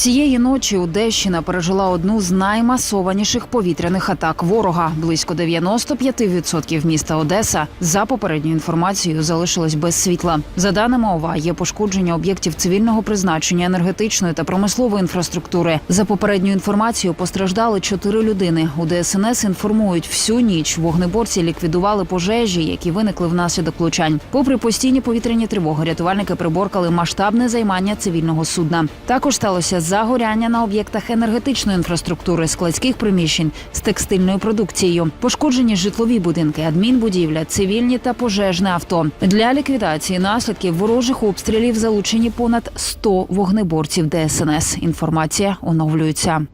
Цієї ночі Одещина пережила одну з наймасованіших повітряних атак ворога. Близько 95% міста Одеса за попередньою інформацією залишилось без світла. За даними ОВА, є пошкодження об'єктів цивільного призначення, енергетичної та промислової інфраструктури. За попередньою інформацією постраждали чотири людини. У ДСНС інформують, всю ніч вогнеборці ліквідували пожежі, які виникли внаслідок влучань. Попри постійні повітряні тривоги, рятувальники приборкали масштабне займання цивільного судна. Також сталося загоряння на об'єктах енергетичної інфраструктури, складських приміщень з текстильною продукцією. Пошкоджені житлові будинки, адмінбудівля, цивільні та пожежне авто. Для ліквідації наслідків ворожих обстрілів залучені понад 100 вогнеборців ДСНС. Інформація оновлюється.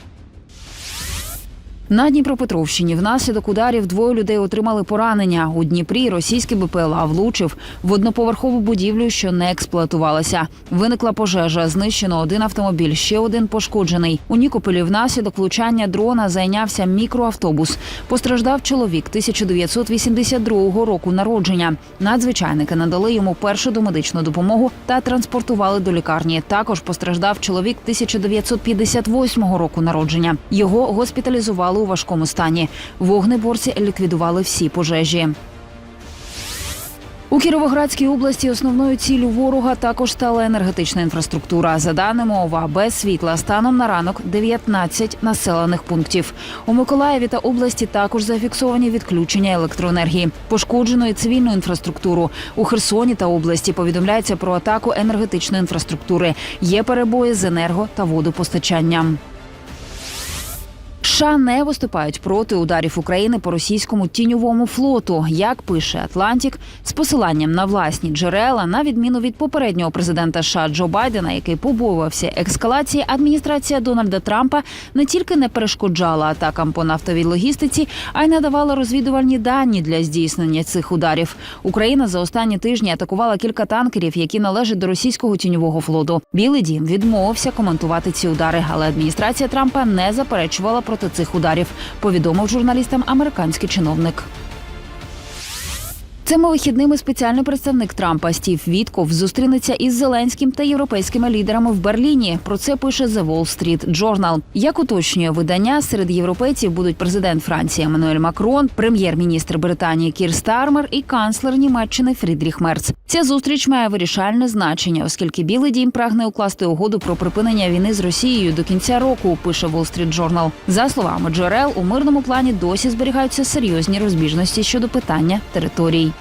На Дніпропетровщині внаслідок ударів двоє людей отримали поранення. У Дніпрі російський БПЛА влучив в одноповерхову будівлю, що не експлуатувалася. Виникла пожежа, знищено один автомобіль, ще один пошкоджений. У Нікополі внаслідок влучання дрона зайнявся мікроавтобус. Постраждав чоловік 1982 року народження. Надзвичайники надали йому першу домедичну допомогу та транспортували до лікарні. Також постраждав чоловік 1958 року народження. Його госпіталізували у важкому стані. Вогнеборці ліквідували всі пожежі. У Кіровоградській області основною ціллю ворога також стала енергетична інфраструктура. За даними ОВА, без світла станом на ранок 19 населених пунктів. У Миколаєві та області також зафіксовані відключення електроенергії, пошкоджено і цивільну інфраструктуру. У Херсоні та області повідомляється про атаку енергетичної інфраструктури. Є перебої з енерго та водопостачанням. США не виступають проти ударів України по російському тіньовому флоту, як пише Атлантік, з посиланням на власні джерела, на відміну від попереднього президента США Джо Байдена, який побоювався ескалації, адміністрація Дональда Трампа не тільки не перешкоджала атакам по нафтовій логістиці, а й надавала розвідувальні дані для здійснення цих ударів. Україна за останні тижні атакувала кілька танкерів, які належать до російського тіньового флоту. Білий дім відмовився коментувати ці удари, але адміністрація Трампа не заперечувала проти цих ударів. Повідомив журналістам американський чиновник. Цими вихідними спеціальний представник Трампа Стів Вітков зустрінеться із Зеленським та європейськими лідерами в Берліні. Про це пише The Wall Street Journal. Як уточнює видання, серед європейців будуть президент Франції Еммануель Макрон, прем'єр-міністр Британії Кір Стармер і канцлер Німеччини Фрідріх Мерц. Ця зустріч має вирішальне значення, оскільки Білий Дім прагне укласти угоду про припинення війни з Росією до кінця року. Пише Wall Street Journal. За словами джерел, у мирному плані досі зберігаються серйозні розбіжності щодо питання територій.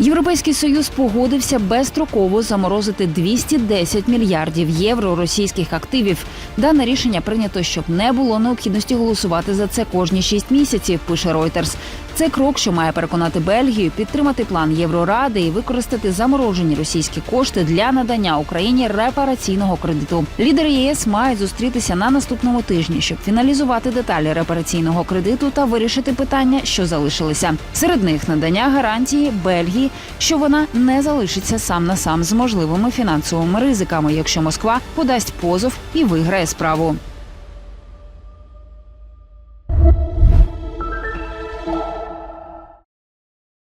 Європейський союз погодився безстроково заморозити 210 мільярдів євро російських активів. Дане рішення прийнято, щоб не було необхідності голосувати за це кожні 6 місяців. Пише Reuters. Це крок, що має переконати Бельгію підтримати план Євроради і використати заморожені російські кошти для надання Україні репараційного кредиту. Лідери ЄС мають зустрітися на наступному тижні, щоб фіналізувати деталі репараційного кредиту та вирішити питання, що залишилися. Серед них надання гарантії Бельгії, що вона не залишиться сам на сам з можливими фінансовими ризиками, якщо Москва подасть позов і виграє справу.